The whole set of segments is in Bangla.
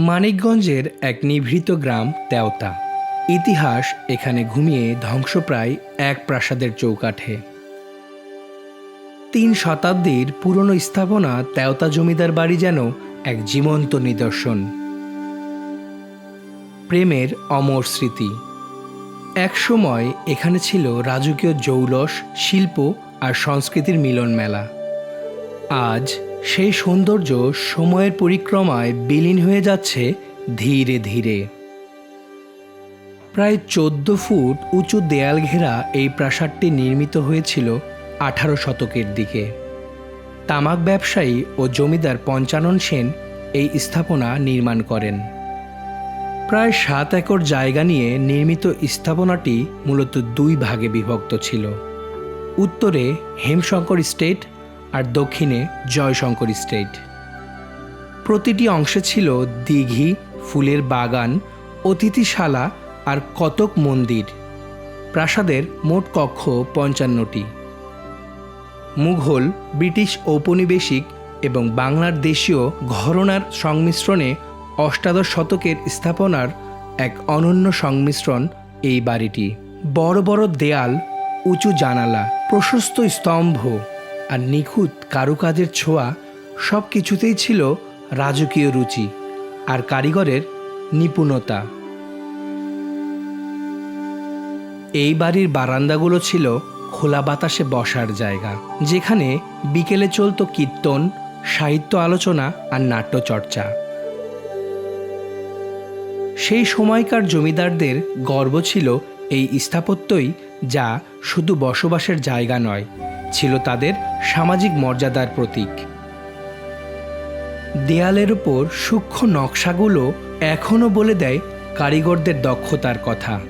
মানিকগঞ্জের এক নিভৃত গ্রাম তেওতা ইতিহাস এখানে ঘুমিয়ে ধ্বংসপ্রায় এক প্রাসাদের চৌকাঠে। তিন শতাব্দীর পুরনো স্থাপনা তেওতা জমিদার বাড়ি যেন এক জীবন্ত নিদর্শন। প্রেমের অমর স্মৃতি। এক সময় এখানে ছিল রাজকীয় জৌলস, শিল্প আর সংস্কৃতির মিলন মেলা আজ সেই সৌন্দর্য সময়ের পরিক্রমায় বিলীন হয়ে যাচ্ছে ধীরে ধীরে। প্রায় চোদ্দ ফুট উঁচু দেয়াল ঘেরা এই প্রাসাদটি নির্মিত হয়েছিল আঠারো শতকের দিকে। তামাক ব্যবসায়ী ও জমিদার পঞ্চানন সেন এই স্থাপনা নির্মাণ করেন। প্রায় সাত একর জায়গা নিয়ে নির্মিত স্থাপনাটি মূলত দুই ভাগে বিভক্ত ছিল। উত্তরে হেমশঙ্কর স্টেট আর দক্ষিণে জয়শঙ্কর স্টেট। প্রতিটি অংশে ছিল দিঘি, ফুলের বাগান, অতিথিশালা আর কতক মন্দির। প্রাসাদের মোট কক্ষ পঞ্চান্নটি। মুঘল, ব্রিটিশ ঔপনিবেশিক এবং বাংলার দেশীয় ঘরনার সংমিশ্রণে অষ্টাদশ শতকের স্থাপনার এক অনন্য সংমিশ্রণ এই বাড়িটি। বড় বড় দেয়াল, উঁচু জানালা, প্রশস্ত স্তম্ভ আর নিখুঁত কারুকাজের ছোঁয়া সব কিছুতেই ছিল রাজকীয় রুচি আর কারিগরের নিপুণতা। এই বাড়ির বারান্দাগুলো ছিল খোলা বাতাসে বসার জায়গা, যেখানে বিকেলে চলত কীর্তন, সাহিত্য আলোচনা আর নাট্যচর্চা সেই সময়কার জমিদারদের গর্ব ছিল এই স্থাপত্যই যা শুধু বসবাসের জায়গা নয় ছিল তাদের সামাজিক মর্যাদার প্রতীক। দেয়ালের উপর সূক্ষ্ম নকশাগুলো এখনও বলে দেয় কারিগরদের দক্ষতার কথা।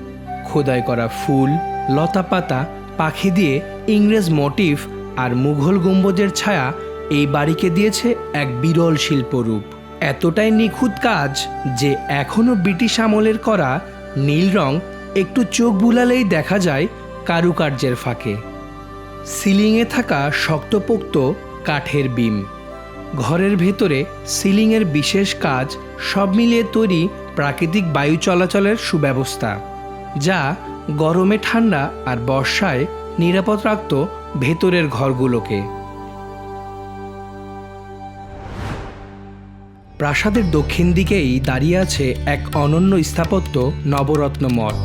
খোদাই করা ফুল লতাপাতা পাখি দিয়ে ইংরেজ মোটিভ আর মুঘল গম্বুজের ছায়া এই বাড়িকে দিয়েছে এক বিরল শিল্পরূপ। এতটাই নিখুঁত কাজ যে এখনও ব্রিটিশ আমলের করা নীল রং একটু চোখ বুলালেই দেখা যায় কারুকার্যের ফাঁকে। সিলিংয়ে থাকা শক্তপোক্ত কাঠের বিম। ঘরের ভেতরে সিলিংয়ের বিশেষ কাজ সব মিলিয়ে তৈরি প্রাকৃতিক বায়ু চলাচলের সুব্যবস্থা, যা গরমে ঠান্ডা আর বর্ষায় নিরাপদ রাখত ভেতরের ঘরগুলোকে। প্রাসাদের দক্ষিণ দিকেই দাঁড়িয়ে আছে এক অনন্য স্থাপত্য নবরত্ন মঠ।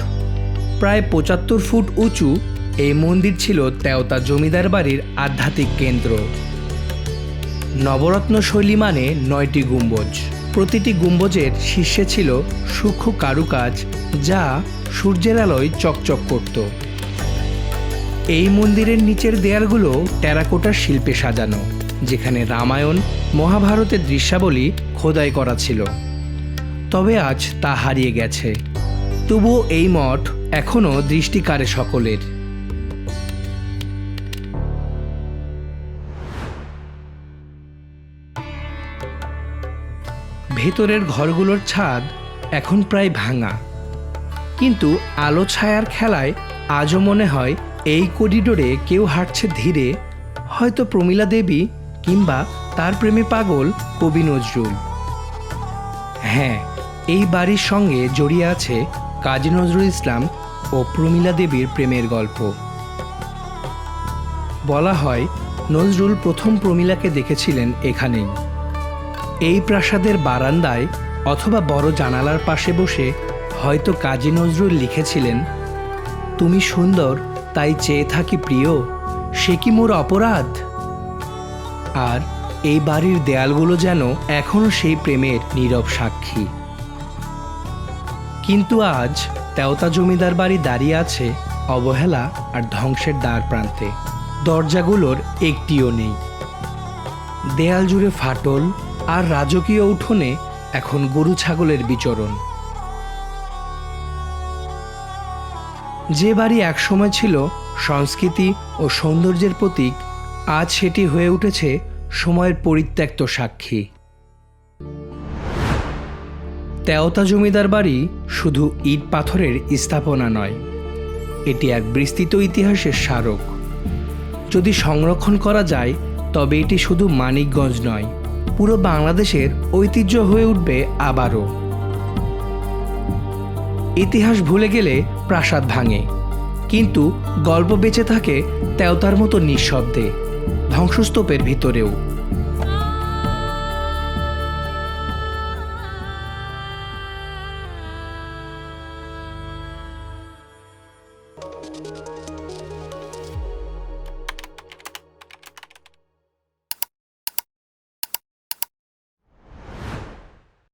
প্রায় পঁচাত্তর ফুট উঁচু এই মন্দির ছিল তেওতা জমিদার বাড়ির আধ্যাত্মিক কেন্দ্র। নবরত্ন শৈলী মানে নয়টি গুম্বজ। প্রতিটি গুম্বজের শীর্ষে ছিল সূক্ষ্ম কারুকাজ যা সূর্যের আলোয় চকচক করত। এই মন্দিরের নিচের দেয়ালগুলো টেরাকোটার শিল্পে সাজানো, যেখানে রামায়ণ, মহাভারতের দৃশ্যাবলী খোদাই করা ছিল। তবে আজ তা হারিয়ে গেছে। তবুও এই মঠ এখনও দৃষ্টিকারে সকলের। ভেতরের ঘরগুলোর ছাদ এখন প্রায় ভাঙা। কিন্তু আলো ছায়ার খেলায় আজও মনে হয় এই করিডোরে কেউ হাঁটছে ধীরে, হয়তো প্রমীলা দেবী কিংবা তার প্রেমে পাগল কবি নজরুল। হ্যাঁ এই বাড়ির সঙ্গে জড়িয়ে আছে কাজী নজরুল ইসলাম ও প্রমীলা দেবীর প্রেমের গল্প। বলা হয়, নজরুল প্রথম প্রমীলাকে দেখেছিলেন এখানেই। এই প্রাসাদের বারান্দায় অথবা বড় জানালার পাশে বসে হয়তো কাজী নজরুল লিখেছিলেন, তুমি সুন্দর, তাই চেয়ে থাকি প্রিয়, সে কি মোর অপরাধ? আর এই বাড়ির দেয়ালগুলো যেন এখনও সেই প্রেমের নীরব সাক্ষী। কিন্তু আজ তেওতা জমিদার বাড়ি দাঁড়িয়ে আছে অবহেলা আর ধ্বংসের দ্বার প্রান্তে। দরজাগুলোর একটিও নেই। দেয়াল জুড়ে ফাটল আর রাজকীয় উঠোনে এখন গরু ছাগলের বিচরণ। যে বাড়ি একসময় ছিল সংস্কৃতি ও সৌন্দর্যের প্রতীক, আজ সেটি হয়ে উঠেছে সময়ের পরিত্যক্ত সাক্ষী। তেওতা জমিদার বাড়ি শুধু ইট পাথরের স্থাপনা নয়, এটি এক বিস্তৃত ইতিহাসের স্মারক। যদি সংরক্ষণ করা যায়, তবে এটি শুধু মানিকগঞ্জ নয় পুরো বাংলাদেশের ঐতিহ্য হয়ে উঠবে আবারও। ইতিহাস ভুলে গেলে প্রাসাদ ভাঙে, কিন্তু গল্প বেঁচে থাকে তেওতার মতো নিঃশব্দে, ধ্বংসস্তূপের ভিতরেও।